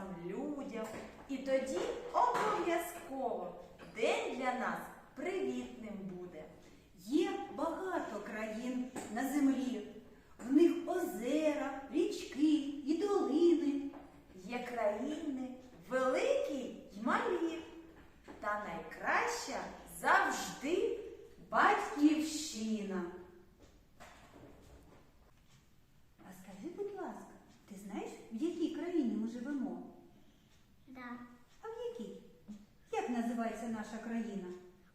квітам, людям. І тоді обов'язково день для нас привітним буде. Є багато країн на землі. В них озера, річки і долини. Є країни великі й малі. Та найкраща завжди батьківщина. наша країна?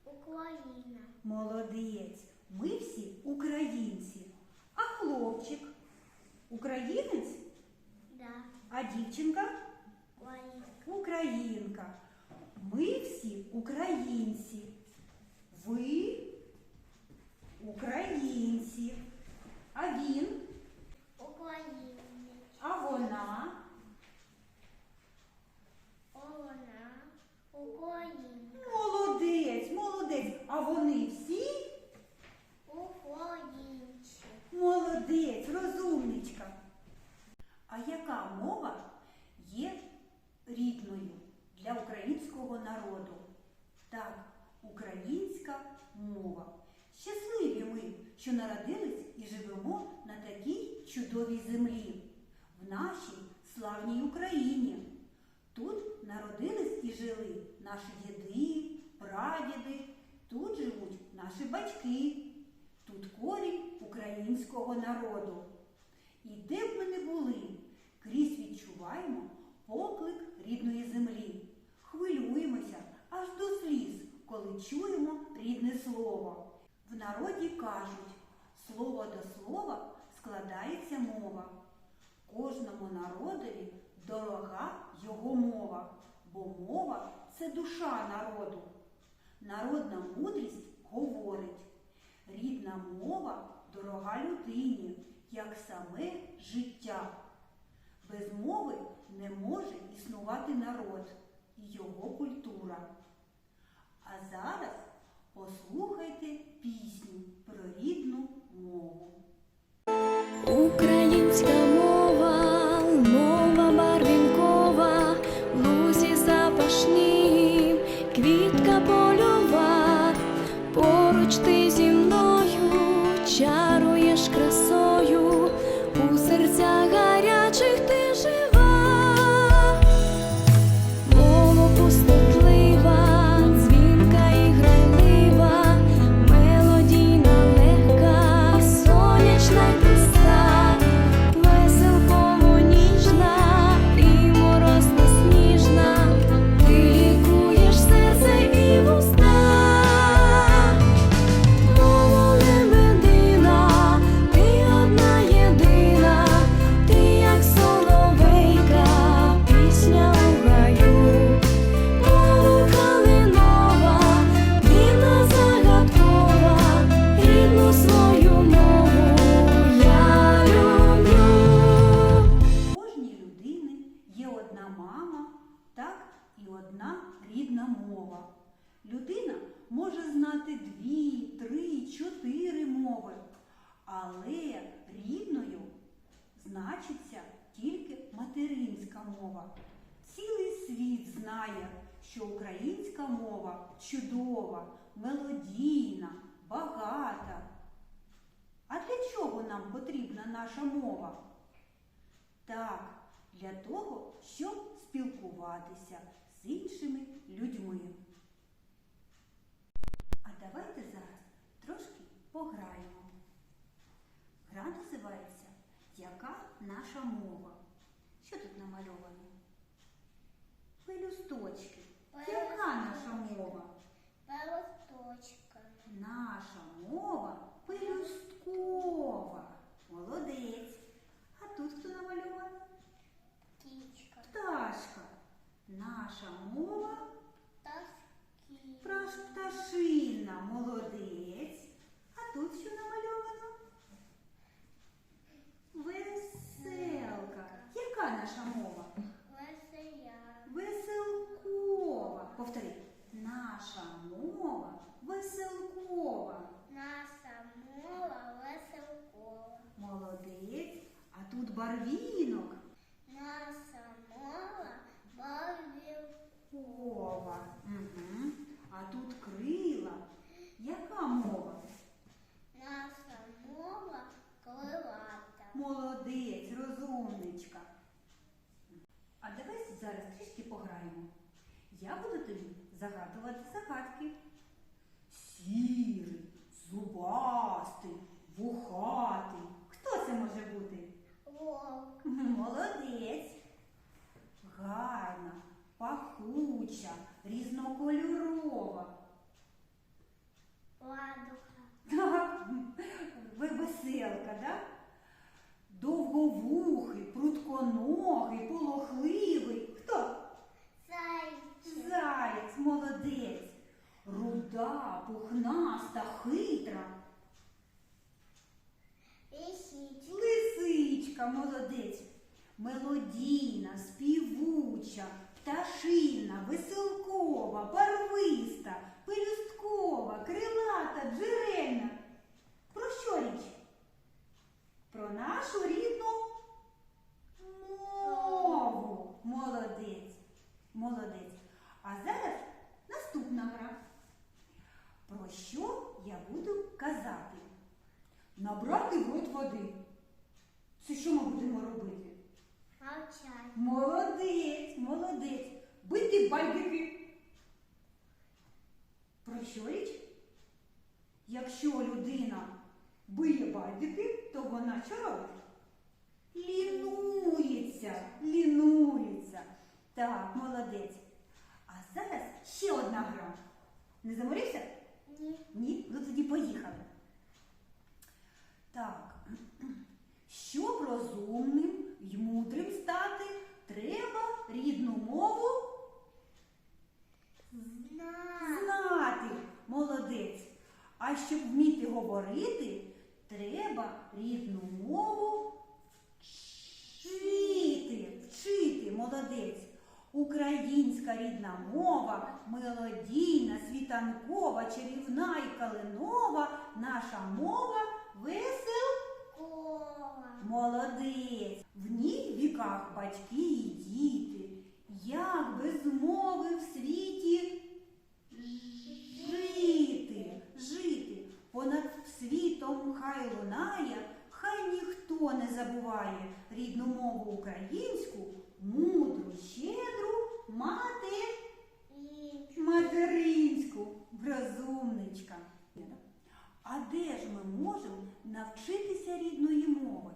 Україна. Молодець. Ми всі українці. А хлопчик українець, Да. а дівчинка Україна. українка. Ми всі українці. Ви українці. А він, А яка мова є рідною для українського народу? Так, українська мова. Щасливі ми, що народились і живемо на такій чудовій землі, в нашій славній Україні. Тут народились і жили наші діди, прадіди, тут живуть наші батьки, тут корінь українського народу. І де б ми не були, крізь відчуваємо поклик рідної землі. Хвилюємося аж до сліз, коли чуємо рідне слово. В народі кажуть, слово до слова складається мова. Кожному народові дорога його мова, бо мова це душа народу. Народна мудрість говорить, рідна мова дорога людині, як саме життя. Без мови не може існувати народ і його культура. Мама, так і одна рідна мова. Людина може знати дві, три, чотири мови, але рідною значиться тільки материнська мова. Цілий світ знає, що українська мова чудова, мелодійна, багата. А для чого нам потрібна наша мова? Так, для того, щоб спілкуватися з іншими людьми. А давайте зараз трошки пограємо. Гра називається Яка наша мова? Що тут намальовано? Пелюсточки. Яка наша мова? Пелосточка. Наша мова пелюсткова. Молодець. А тут хто намальований? Птичка. Пташка. Наша мова Таски. Праш пташина. Молодець. А тут що намальовано? Веселка. Яка наша мова? Веселя. Веселкова. Повтори. Наша мова веселкова. тут барвінок. Наша мова барвінкова. Ова. Угу. А тут крила. Яка мова? Наша мова крилата. Молодець, розумничка. А давай зараз трішки пограємо. Я буду тобі загадувати загадки. Сірий, зубастий, вухатий. Руда, пухнаста, хитра. Лисичка. Лисичка, молодець. Мелодійна, співуча, пташина, веселкова, барвиста, пелюсткова, крилата, джерельна. Про що річ? Про нашу рідну мову. Молодець. Молодець. А зараз наступна гра. Про що я буду казати? Набрати в рот води. Це що ми будемо робити? Мовчать. Молодець, молодець. Бити байдики. Про що річ? Якщо людина биє байдики, то вона що робить? Лінується, лінується. Так, молодець. А зараз ще одна гра. Не заморився? Ні. Ні? Ну тоді поїхали. Так. Щоб розумним й мудрим стати, треба рідну мову Знаю. знати. Молодець. А щоб вміти говорити, треба рідну мову вчити. Вчити, молодець. Українська рідна мова, мелодійна, світанкова, чарівна і калинова, наша мова веселкова. Молодець. В ній віках батьки і діти. Як без мови в світі хай лунає, хай ніхто не забуває рідну мову українську, мудру, щедру, мати материнську, розумничка. А де ж ми можемо навчитися рідної мови?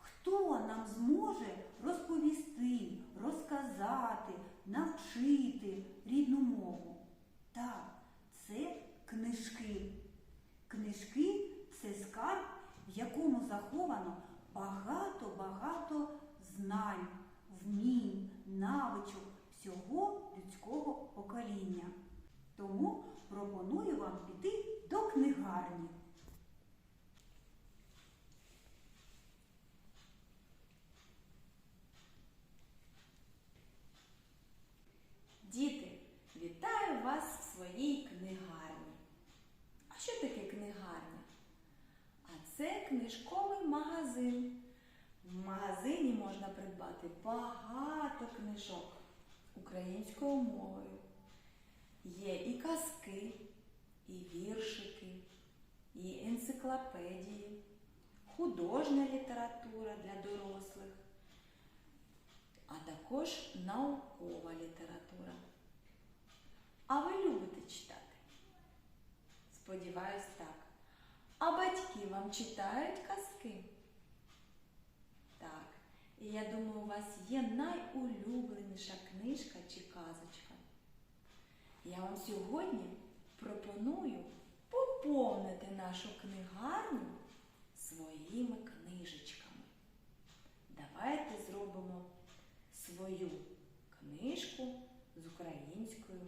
Хто нам зможе розповісти, розказати, навчити рідну мову? Так, це книжки. Книжки в якому заховано багато-багато знань, вмінь, навичок всього людського покоління. Тому пропоную вам піти до книгарні. Діти, вітаю вас в своїй книгарні. А що таке книгарня? А це книжковий магазин. В магазині можна придбати багато книжок українською мовою. Є і казки, і віршики, і енциклопедії, художня література для дорослих, а також наукова література. А ви любите читати? Сподіваюсь, так. А батьки вам читають казки? І я думаю, у вас є найулюбленіша книжка чи казочка. Я вам сьогодні пропоную поповнити нашу книгарню своїми книжечками. Давайте зробимо свою книжку з українською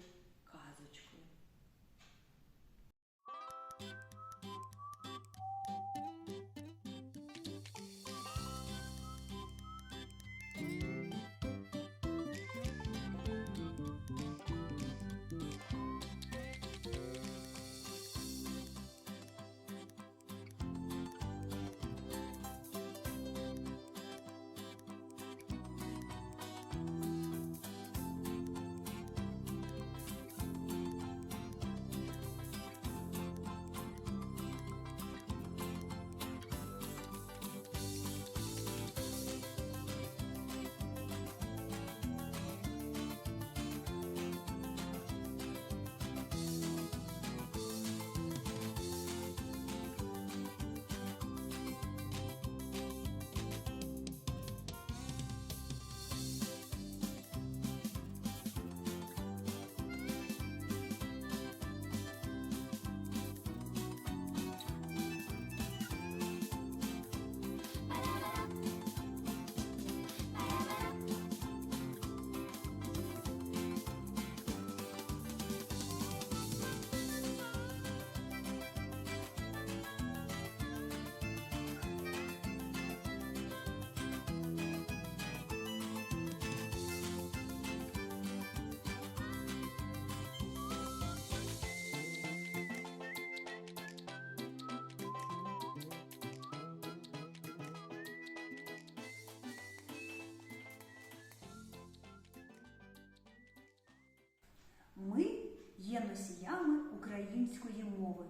української мови,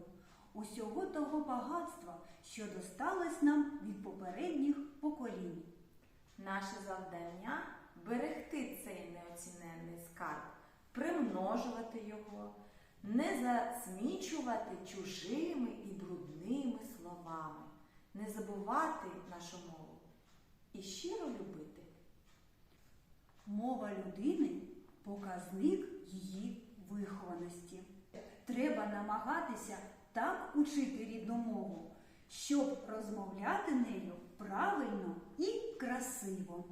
усього того багатства, що досталось нам від попередніх поколінь. Наше завдання берегти цей неоціненний скарб, примножувати його, не засмічувати чужими і брудними словами, не забувати нашу мову і щиро любити. Мова людини показник її вихованості. Треба намагатися так учити рідну мову, щоб розмовляти нею правильно і красиво.